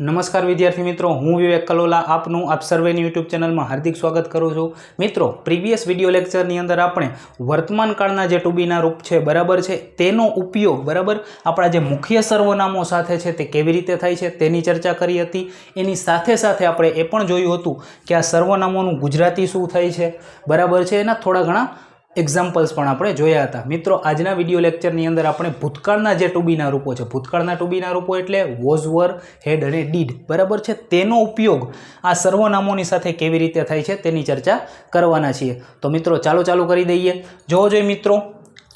નમસ્કાર વિદ્યાર્થી મિત્રો, હું વિવેક કલોલા આપનું આપ સર્વેની યુટ્યુબ ચેનલમાં હાર્દિક સ્વાગત કરું છું. મિત્રો, પ્રીવિયસ વીડિયો લેક્ચરની અંદર આપણે વર્તમાન કાળના જે ટુબીના રૂપ છે, બરાબર છે? તેનો ઉપયોગ, બરાબર? આપણા જે મુખ્ય સર્વનામો સાથે છે, તે કેવી રીતે થાય છે, તેની ચર્ચા કરી હતી. એની સાથે સાથે આપણે એ પણ જોયું હતું કે આ સર્વનામોનું ગુજરાતી શું થાય છે? બરાબર છે? એના થોડા ઘણા એક્ઝામ્પલ્સ પણ આપણે જોયા હતા. મિત્રો, આજના વીડિયો લેક્ચરની અંદર આપણે ભૂતકાળના જે ટુબીના રૂપો છે, ભૂતકાળના ટુબીના રૂપો એટલે વોઝ વર હેડ અને ડીડ બરાબર છે? તેનો ઉપયોગ આ સર્વનામોની સાથે કેવી રીતે થાય છે તેની ચર્ચા કરવાના છીએ. તો મિત્રો, ચાલો ચાલુ કરી દઈએ. જોવો જોઈએ મિત્રો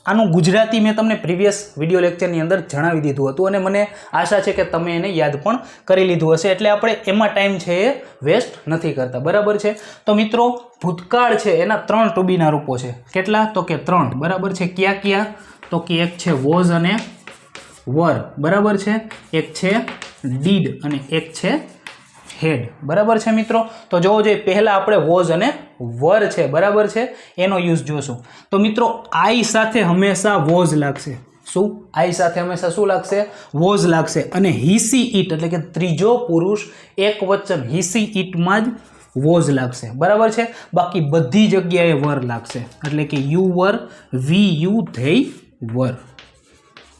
આનું ગુજરાતી મેં તમને પ્રીવિયસ વીડિયો લેક્ચરની અંદર જણાવી દીધું હતું અને મને આશા છે કે તમે એને યાદ પણ કરી લીધું હશે. એટલે આપણે એમાં ટાઈમ છે એ વેસ્ટ નથી કરતા. બરાબર છે? તો મિત્રો, ભૂતકાળ છે એના ત્રણ ટુબીના રૂપો છે. કેટલા? તો કે ત્રણ. બરાબર છે? ક્યાં ક્યાં? તો કે એક છે વોઝ અને વર બરાબર છે? એક છે ડીડ અને એક છે હેડ બરાબર છે મિત્રો? તો જોવો જોઈએ, પહેલાં આપણે વોઝ અને વર છે, બરાબર છે? એનો યુઝ જોશું. તો મિત્રો, આઈ સાથે હંમેશા વોઝ લાગશે. શું? આઈ સાથે હંમેશા શું લાગશે? વોઝ લાગશે. અને હિસી ઈટ, એટલે કે ત્રીજો પુરુષ, એક વચન, હિસી ઈટમાં જ વોઝ લાગશે. બરાબર છે? બાકી બધી જગ્યાએ વર લાગશે. એટલે કે you were, we you they were.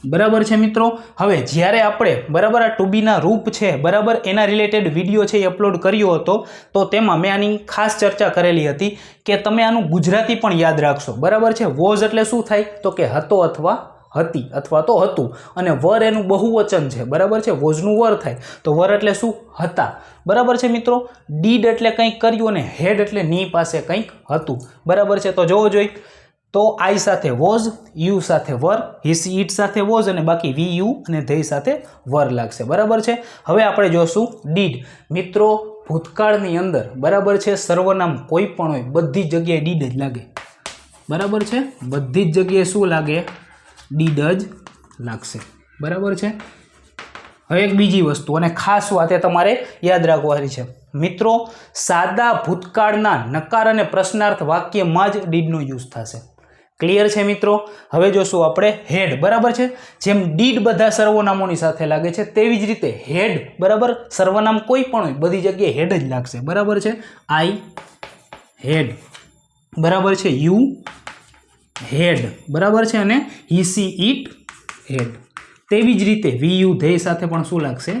બરાબર છે મિત્રો? હવે જ્યારે આપણે બરાબર આ ટુબીના રૂપ છે, બરાબર એના રિલેટેડ વીડિયો છે એ અપલોડ કર્યો હતો, તો તેમાં મેં આની ખાસ ચર્ચા કરેલી હતી કે તમે આનું ગુજરાતી પણ યાદ રાખશો. બરાબર છે? વોઝ એટલે શું થાય? તો કે હતો અથવા હતી, અથવા તો હતું. અને વર એનું બહુવચન છે. બરાબર છે? વોઝનું વર થાય. તો વર એટલે શું? હતા. બરાબર છે મિત્રો? ડીડ એટલે કંઈક કર્યું અને હેડ એટલે ની પાસે કંઈક હતું. બરાબર છે? તો જોવો જોઈએ તો આઈ સાથે વોઝ યુ સાથે વર હિસ ઇટ સાથે વોઝ અને બાકી વી યુ અને ધેય સાથે વર લાગશે. બરાબર છે? હવે આપણે જોશું ડીડ મિત્રો, ભૂતકાળની અંદર, બરાબર છે? સર્વનામ કોઈ પણ હોય, બધી જગ્યાએ ડીડ જ લાગે. બરાબર છે? બધી જ જગ્યાએ શું લાગે? ડીડ જ લાગશે. બરાબર છે? હવે એક બીજી વસ્તુ, અને ખાસ વાત એ તમારે યાદ રાખવાની છે. મિત્રો, સાદા ભૂતકાળના નકાર અને પ્રશ્નાર્થ વાક્યમાં જ ડીડનો યુઝ થશે. ક્લિયર છે મિત્રો? હવે જોશું આપણે હેડ બરાબર છે? જેમ ડીડ બધા સર્વનામોની સાથે લાગે છે, તેવી જ રીતે હેડ બરાબર? સર્વનામ કોઈ પણ હોય, બધી જગ્યાએ હેડ જ લાગશે, બરાબર છે? આઈ હેડ બરાબર છે? યુ હેડ બરાબર છે? અને હી સી ઇટ હેડ તેવી જ રીતે વી યુ ધેય સાથે પણ શું લાગશે?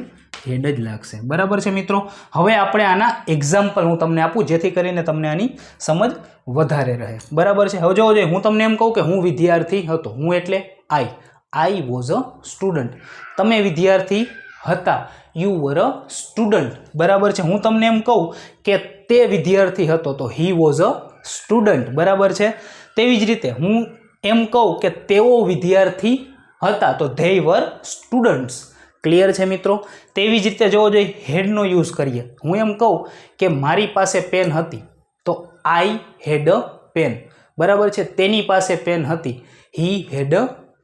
હેડ જ લાગશે. બરાબર છે મિત્રો? હવે આપણે આના એક્ઝામ્પલ હું તમને આપું, જેથી કરીને તમને આની સમજ વધારે રહે. બરાબર છે? હવે જોવો હું તમને એમ કહું કે હું વિદ્યાર્થી હતો. હું એટલે આઈ આઈ વોઝ અ સ્ટુડન્ટ તમે વિદ્યાર્થી હતા. યુ વર અ સ્ટુડન્ટ બરાબર છે? હું તમને એમ કહું કે તે વિદ્યાર્થી હતો તો હી વોઝ અ સ્ટુડન્ટ બરાબર છે? તેવી જ રીતે હું એમ કહું કે તેઓ વિદ્યાર્થી હતા તો ધેય વર સ્ટુડન્ટ્સ ક્લિયર છે મિત્રો? તેવી જ રીતે જોવો જોઈએ, હેડનો યુઝ કરીએ. હું એમ કહું કે મારી પાસે પેન હતી, તો આઈ હેડ અ પેન બરાબર છે? તેની પાસે પેન હતી. હી હેડ અ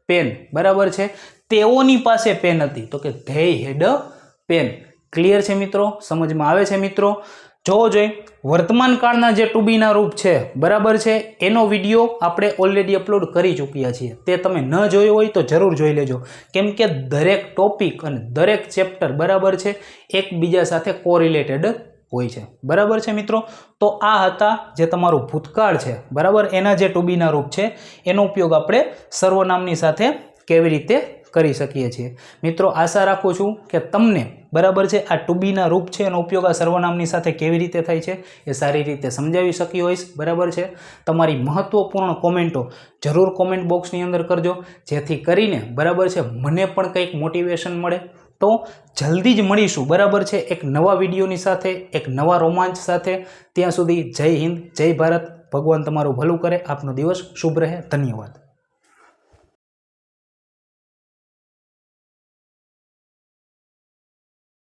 પેન બરાબર છે? તેઓની પાસે પેન હતી. તો કે the head a pen clear છે મિત્રો? સમજમાં આવે છે મિત્રો? જોવો જોઈએ વર્તમાન કાળના જે ટુબીના રૂપ છે, બરાબર છે? એનો વીડિયો આપણે ઓલરેડી અપલોડ કરી ચૂક્યા છીએ. તે તમે ન જોયો હોય તો જરૂર જોઈ લેજો. કેમ કે દરેક ટોપિક અને દરેક ચેપ્ટર બરાબર છે, એકબીજા સાથે કોરિલેટેડ હોય છે. બરાબર છે મિત્રો? તો આ હતા જે તમારું ભૂતકાળ છે, બરાબર? એના જે ટુબીના રૂપ છે, એનો ઉપયોગ આપણે સર્વનામની સાથે કેવી રીતે કરી શકીએ છીએ. મિત્રો, આશા રાખું છું કે તમને બરાબર છે, આ ટુબીના રૂપ છે એનો ઉપયોગ આ સર્વનામની સાથે કેવી રીતે થાય છે એ સારી રીતે સમજાવી શકી હોઈશ. બરાબર છે? તમારી મહત્ત્વપૂર્ણ કોમેન્ટો જરૂર કોમેન્ટ બોક્સની અંદર કરજો, જેથી કરીને બરાબર છે, મને પણ કંઈક મોટિવેશન મળે. તો જલ્દી જ મળીશું. બરાબર છે? એક નવા વિડીયોની સાથે, એક નવા રોમાંચ સાથે. ત્યાં સુધી જય હિન્દ, જય ભારત. ભગવાન તમારું ભલું કરે. આપનો દિવસ શુભ રહે. ધન્યવાદ.